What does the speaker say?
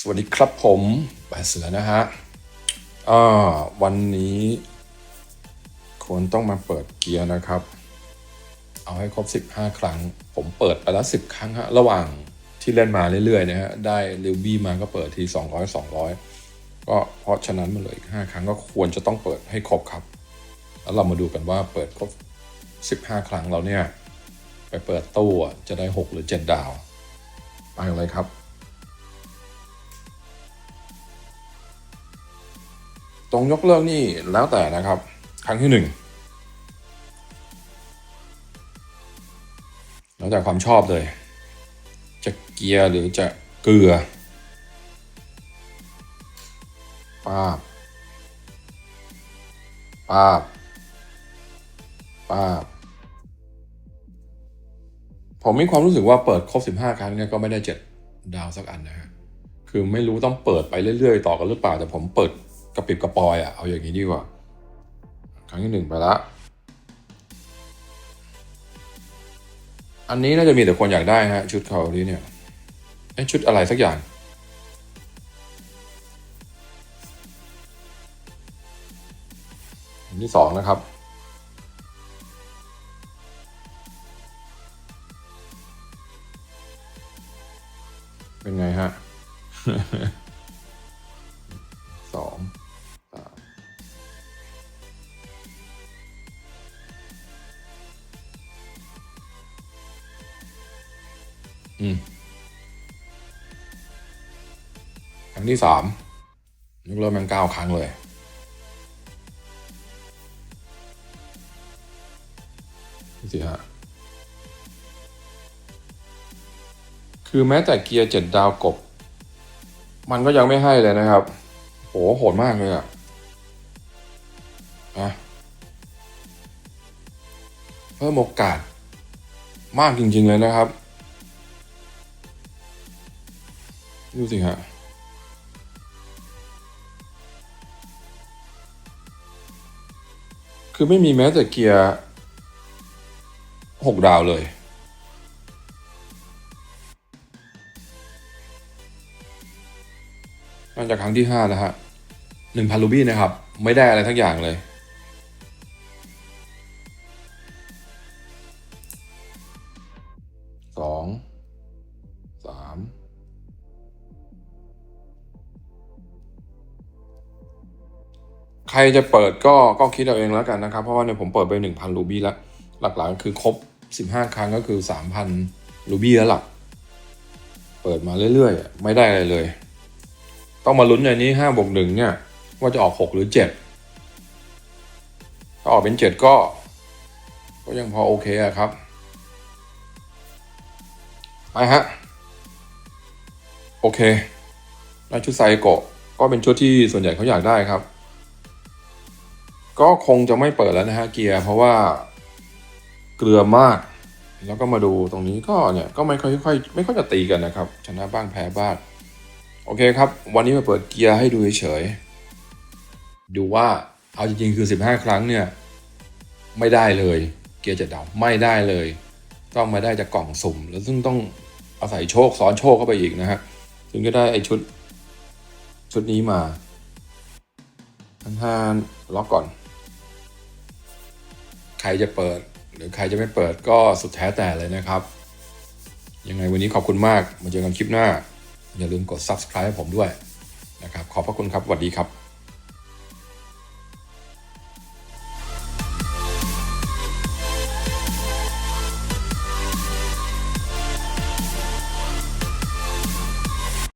สวัสดีครับผมแปดเสือนะฮะอ่าวันนี้ควรต้องมาเปิดเกียร์นะครับ เอาให้ครบ 15 ครั้ง ผมเปิดไปแล้ว 10 ครั้งฮะระหว่างที่เล่นมาเรื่อยๆนะฮะได้ริวบี้มาก็เปิดที 200 200 ก็เพราะฉะนั้นมาเลยอีก 5 ครั้งก็ควรจะต้องเปิดให้ครบครับ แล้วเรามาดูกันว่าเปิดครบ 15 ครั้งเราเนี่ย ไปเปิดตู้จะได้ 6 หรือ 7 ดาว ไปกันเลยครับ รงยกเลิกนี่แล้วแต่นะครับ ครั้งที่หนึ่งแล้วแต่ความชอบเลย จะเกียร์หรือจะเกลือป้าบป้าบป้าบผมมีความรู้สึกว่าเปิดครบ 15 ครั้งเนี่ยก็ไม่ได้7ดาวสักอันนะฮะคือไม่รู้ต้องเปิดไปเรื่อยๆ ต่อกันหรือเปล่า แต่ผมเปิด กระปิบกระปอยอะเอาอย่างนี้ดีกว่า ครั้งที่หนึ่งไปละ อันนี้น่าจะมีแต่คนอยากได้ฮะ ชุดเขานี้เนี่ยไอชุดอะไรสักอย่างอันที่สองนะครับ เป็นไงฮะ ครั้งที่สามยกเลิกมันเก้าครั้งเลยสิฮะ คือแม้แต่เกียร์เจ็ดดาวกบ มันก็ยังไม่ให้เลยนะครับ โหโหดมากเลยอะนะเพิ่มโอกาสมากจริง ๆ เลยนะครับ ดูสิฮะคือไม่มีแม้แต่เกียร์หกดาวเลยนอกจากครั้งที่ห้าแล้วฮะหนึ่งพันรูบี้นะครับ ไม่ได้อะไรทั้งอย่างเลย สอง ใครจะเปิดก็ก็คิดเอาเองแล้วกันนะครับ เพราะว่าเนี่ยผมเปิดไปหนึ่งพันรูบี้แล้ว หลักๆคือครบสิบห้าครั้งก็คือสามพันรูบี้แล้วหลัก เปิดมาเรื่อยๆ ไม่ได้อะไรเลย ต้องมาลุ้นในนี้ห้าบวกหนึ่งเนี่ย ว่าจะออกหกหรือเจ็ดถ้าออกเป็นเจ็ดก็ ก็ยังพอโอเคอะครับ ไปฮะ โอเคแล้วชุดไซโกะก็เป็นชุดที่ส่วนใหญ่เขาอยากได้ครับ ก็คงจะไม่เปิดแล้วนะฮะเกียร์เพราะว่าเกลือมาก แล้วก็มาดูตรงนี้ก็เนี่ยก็ไม่ค่อยค่อยไม่ค่อยจะตีกันนะครับ ชนะบ้างแพ้บ้างโอเคครับ วันนี้มาเปิดเกียร์ให้ดูเฉยๆดูว่าเอาจริงๆคือ 15 ครั้งเนี่ยไม่ได้เลยเกียร์จ็ดดาวไม่ได้เลย ต้องมาได้จากกล่องสุ่ม แล้วซึ่งต้องอาศัยโชคซ้อนโชคเข้าไปอีกนะฮะถึงจะได้ไอชุดชุดนี้มาทั้งห้าล็อกก่อน รจะเปิด หรือใครจะไม่เปิดก็สุดแท้แต่เลยนะครับ ยังไงวันนี้ขอบคุณมากมาเจอกันคลิปหน้า อย่าลืมกด subscribe ให้ผมด้วยนะครับ ขอบพระคุณครับสวัสดีครับ